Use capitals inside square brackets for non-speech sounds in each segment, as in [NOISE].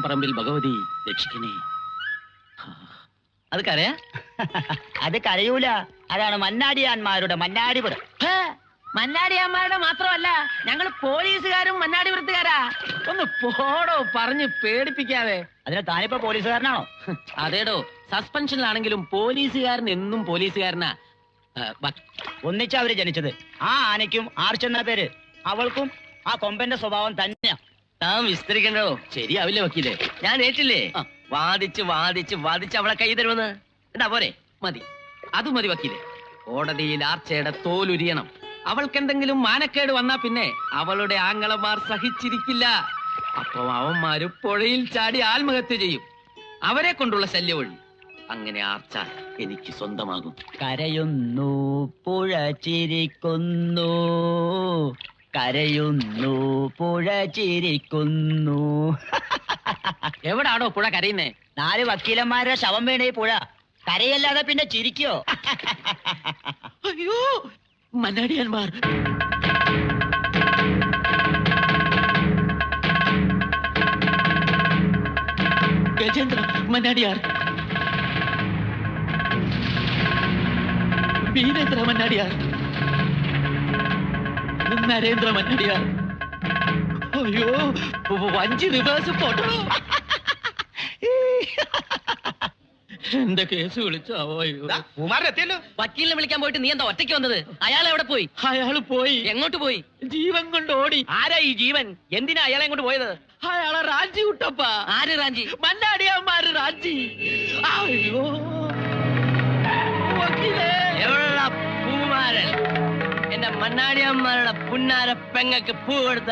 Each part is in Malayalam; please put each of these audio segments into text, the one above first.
പറമ്പിൽ ഭഗവതി രക്ഷിക്കണേ. അത് കരയാ? അത് കരയൂല. അതാണ് മന്നാടിയാന്മാരുടെ മന്നാടിപുരം. ഹേ, മന്നാടിയമ്മയുടെ മാത്രമല്ല ഞങ്ങൾ പോലീസുകാരും മന്നാടിപുരത്തുകാരാ. ഒന്ന് പോടോ പറഞ്ഞ് പേടിപ്പിക്കാതെ. അതിന് താനിപ്പോ പോലീസുകാരനാണോ? അതേടോ സസ്പെൻഷനിലാണെങ്കിലും പോലീസുകാരൻ എന്നും പോലീസുകാരനാ. ഒന്നിച്ചാ അവർ ജനിച്ചത്. ആ ആനയ്ക്കും ആർച്ചെന്ന പേര്. അവൾക്കും ആ കൊമ്പന്റെ സ്വഭാവം തന്നെയാ. താൻ വിസ്തരിക്കണ്ടോ? ശരിയാവില്ല വക്കീലേ. ഞാൻ ഏറ്റില്ലേ? വാദിച്ച് വാദിച്ച് വാദിച്ച് അവളെ കൈ തരുമെന്ന്. എന്താ പോരെ. മതി. അത് മതി വക്കീലേ. കോടതിയിൽ ആർച്ചയുടെ തോലുരിയണം. അവൾക്കെന്തെങ്കിലും മാനക്കേട് വന്നാ പിന്നെ അവളുടെ ആങ്ങളമാർ സഹിച്ചിരിക്കില്ല. അപ്പൊ അവന്മാര് പുഴയിൽ ചാടി ആത്മഹത്യ ചെയ്യും. അവരെ കൊണ്ടുള്ള ശല്യം ഒഴി അങ്ങനെ ആർച്ച എനിക്ക് സ്വന്തമാകും. കരയുന്നു പുഴ ചിരിക്കുന്നു. കരയുന്നു പുഴ ചിരിക്കുന്നു. [LAUGHS] എവിടാണോ പുഴ കരയുന്നേ? നാല് വക്കീലന്മാരുടെ ശവം വേണേ ഈ പുഴ. കരയല്ലാതെ പിന്നെ ചിരിക്കോ? [LAUGHS] അയ്യോ മന്നാടിയന്മാർ. ഗജേന്ദ്ര മന്നാടിയാർ. വീരേന്ദ്ര മന്നാടിയാർ. നരേന്ദ്ര മന്നാടിയാർ അയ്യോ വഞ്ചി റിവേഴ്സ് പോട്ടോ എന്റെ കേസ് വിളിച്ചാവോ കുമാരനെത്തിയല്ലോ വക്കീലിനെ വിളിക്കാൻ പോയിട്ട് നീ എന്താ ഒറ്റയ്ക്ക് വന്നത്? അയാൾ എവിടെ പോയി? അയാൾ പോയി. എങ്ങോട്ട് പോയി? ജീവൻ കൊണ്ട് ഓടി. ആരാ ഈ ജീവൻ? എന്തിനാ അയാളെ എങ്ങോട്ട് പോയത്? അയാളെ റാഞ്ചി കുട്ടപ്പ. ആര് റാഞ്ചി? മന്നാടിയന്മാര് റാഞ്ചി. അയ്യോ. എന്റെ മണ്ണാടിയന്മാരുടെ പുന്നാര പെങ്ങക്ക് പൂ കൊടുത്ത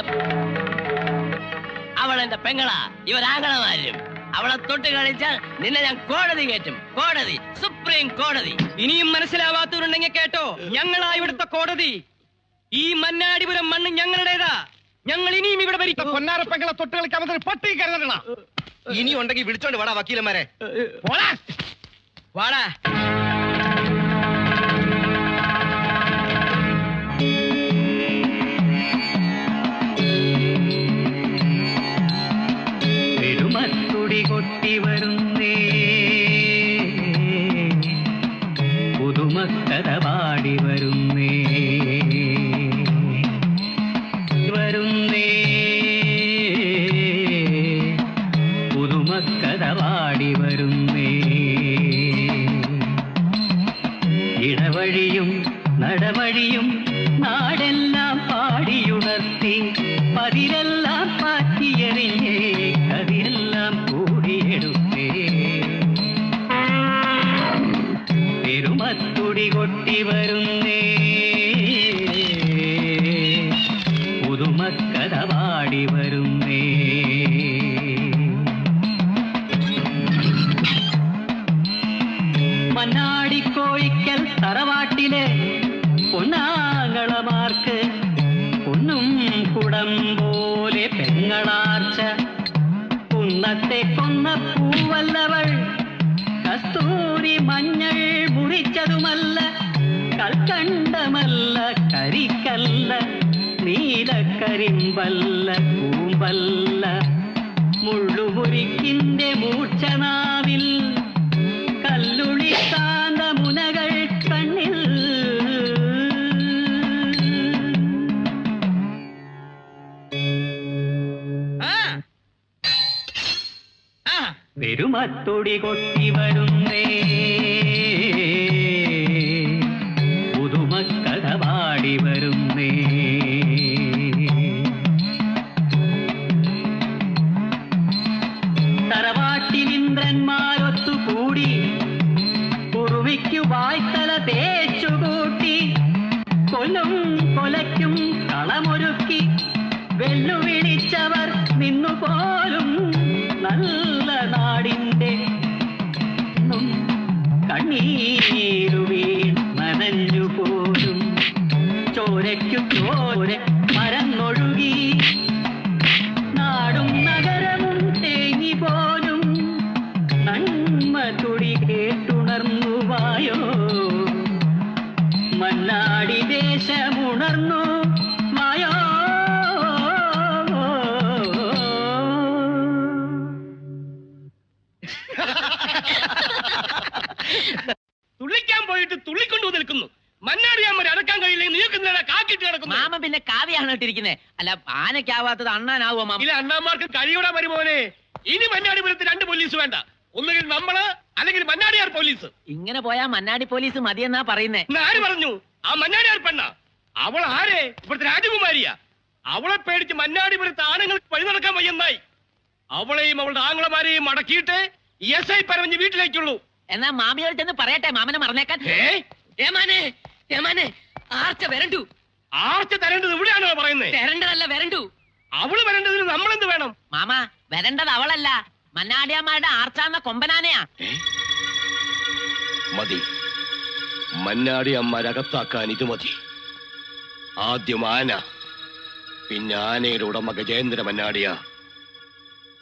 അവൾ എന്റെ പെങ്ങളാ ഇവരാങ്ങളമാരും അവളെ തൊട്ട് കളിച്ചാൽ നിന്നെ ഞാൻ കോടതി കയറ്റും. കോടതി സുപ്രീം കോടതി. ഇനിയും മനസ്സിലാവാത്തവരുണ്ടെങ്കിൽ കേട്ടോ ഞങ്ങളാ ഇവിടുത്തെ കോടതി. ഈ മന്നാടിപുരം മണ്ണ് ഞങ്ങളുടേതാ. ഞങ്ങൾ ഇനിയും ഇവിടെ ഭരിക്കും. പൊന്നാരപ്പെങ്ങളെ തൊട്ട് കളിക്കാൻ പട്ടി കരുതണ. ഇനി ഉണ്ടെങ്കിൽ വിളിച്ചോണ്ട് വാടാ വക്കീലന്മാരെ. വാടാ. നടവഴിയും നാടെല്ലാം പാടിയുണർത്തി പതിരെല്ലാം പാറ്റിയെറിഞ്ഞേ കതിരെല്ലാം കൂടിയെടുത്തേ. പെരുമത്തുടി കൊട്ടി വരുന്നേ. പുതുമക്കഥ പാടി വരുന്നേ. പൊന്നാങ്ങളമാർക്ക് പൊന്നും കുടം പോലെ പെങ്ങളാർച്ച. കുന്നത്തെ കൊന്ന പൂവല്ലവൾ കസ്തൂരി മഞ്ഞൾ മുറിച്ചതുമല്ല കൽക്കണ്ടമല്ല കരിക്കല്ല നീലക്കരിമ്പല്ല കൂമ്പല്ല മുള്ളുപുരിക്കിന്റെ മൂർച്ചനാവിൽ പെരുമത്തൊടി കൊട്ടി വരുന്നേ. മണ്ണാടി ദേശമുണർന്നു. മായോ. തുള്ളിക്കാൻ പോയിട്ട് തുള്ളിക്കൊണ്ടു നിൽക്കുന്നു. മണ്ണാടിയാമ്മ അടക്കാൻ കഴിയില്ലെങ്കിൽ നീക്കുന്നില്ല കാക്കിട്ട് കിടക്കുന്നു മാമ പിന്നെ കാവ്യാണ് ഇട്ടിരിക്കുന്നത് അല്ല ആനക്കാവാത്തത് അണ്ണാനാവോ മാമ? ഇല്ല അണ്ണാമാർക്ക് കഴിയൂടാ മരുമോനെ. ഇനി മണ്ണാടി പുരത്ത് രണ്ട് പോലീസ് വേണ്ട. ഒന്നുകിൽ നമ്മൾ അല്ലെങ്കിൽ മന്നാടിയാർ പോലീസ്. ഇങ്ങനെ പോയാ മന്നാടി പോലീസ് മതിയെന്നാ പറയുന്നേ. ഇന്ന് ആര് പറഞ്ഞു? ആ മന്നാടിയാർ പെണ്ണ. അവൾ ആരെ? ഇവിടുത്തെ രാജകുമാരിയാ. അവളെ പേടിച്ച് മന്നാടിപുരത്ത് ആണുങ്ങൾക്ക് വഴി നടക്കാൻ വയ്യെന്നായി. അവളെയും അവളുടെ ആംഗ്ലമാരെയും അടക്കിയിട്ട് എസ് ഐ പറഞ്ഞ് വീട്ടിലേക്കുള്ളൂ. എന്നാ മാമിയോട് ചെന്ന് പറയട്ടെ മാമനെ മറന്നേക്കാൻ. ഏ? ഏമാനെ ഏമാനെ ആർച്ച വരണ്ടു. ആർച്ച തരേണ്ടത് ഇവിടെയാണോ പറയുന്നത് വരണ്ടതല്ല വരണ്ടു. അവൾ വരേണ്ടതിന് നമ്മളെന്ത് വേണം? മാമ വരേണ്ടത് അവളല്ല. മന്നാടിയമ്മയുടെ ആർച്ചാന്ന കൊമ്പനാനയാ. മതി. മന്നാടി അമ്മരകത്താക്കാൻ ഇത് മതി. ആദ്യം ആന പിന്നെ ആനയുടെ ഉടമ ഗജേന്ദ്ര മന്നാടിയ.